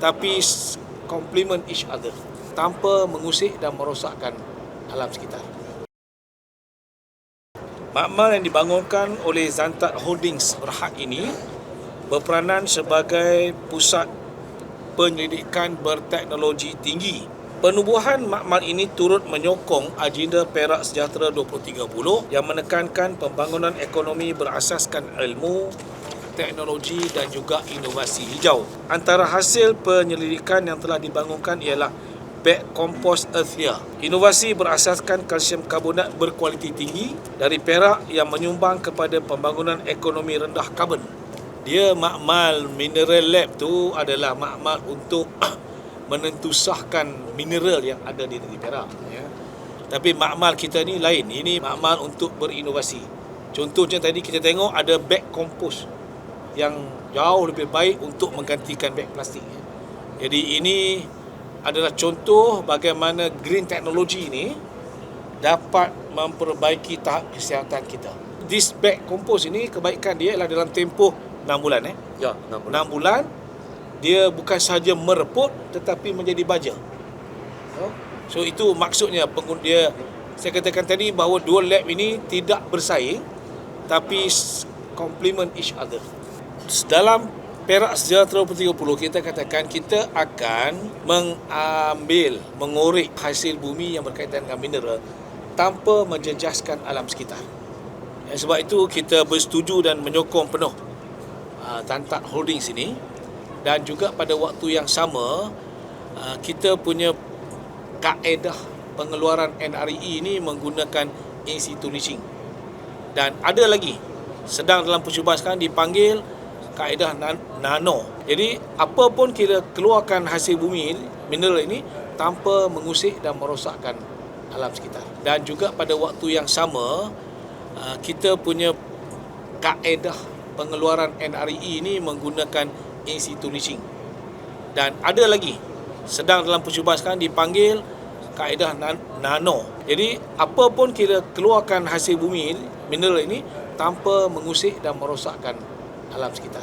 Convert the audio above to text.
tapi complement each other tanpa mengusik dan merosakkan alam sekitar. Makmal yang dibangunkan oleh Zantat Holdings Berhad ini berperanan sebagai pusat penyelidikan berteknologi tinggi. Penubuhan makmal ini turut menyokong agenda Perak Sejahtera 2030 yang menekankan pembangunan ekonomi berasaskan ilmu, teknologi dan juga inovasi hijau. Antara hasil penyelidikan yang telah dibangunkan ialah Back Compost Earthia. Inovasi berasaskan kalsium karbonat berkualiti tinggi dari Perak yang menyumbang kepada pembangunan ekonomi rendah karbon. Dia makmal mineral lab tu adalah makmal untuk menentusahkan mineral yang ada di negeri Perak. Ya. Tapi makmal kita ni lain. Ini makmal untuk berinovasi. Contohnya tadi kita tengok ada bag compost yang jauh lebih baik untuk menggantikan beg plastik. Jadi ini adalah contoh bagaimana green technology ini dapat memperbaiki tahap kesihatan kita. This bag compost ini kebaikan dia adalah dalam tempoh 6 bulan eh. Ya, 6 bulan. 6 bulan dia bukan sahaja mereput tetapi menjadi baja. Oh, So itu maksudnya pengguna dia saya katakan tadi bahawa dua lab ini tidak bersaing tapi complement each other. Dalam Perak Sejahtera 30 kita katakan kita akan mengambil mengorek hasil bumi yang berkaitan dengan mineral tanpa menjejaskan alam sekitar. Ya, sebab itu kita bersetuju dan menyokong penuh uh, Tantat Holdings ini dan juga pada waktu yang sama uh, kita punya kaedah pengeluaran NRE ini menggunakan in situ leaching dan ada lagi sedang dalam percubaan sekarang dipanggil kaedah nan- nano. Jadi apa pun kita keluarkan hasil bumi mineral ini tanpa mengusik dan merosakkan alam sekitar. Dan juga pada waktu yang sama uh, kita punya kaedah pengeluaran NRE ini menggunakan in situ leaching dan ada lagi sedang dalam percubaan sekarang dipanggil kaedah nan- nano. Jadi apa pun kita keluarkan hasil bumi mineral ini tanpa mengusik dan merosakkan alam sekitar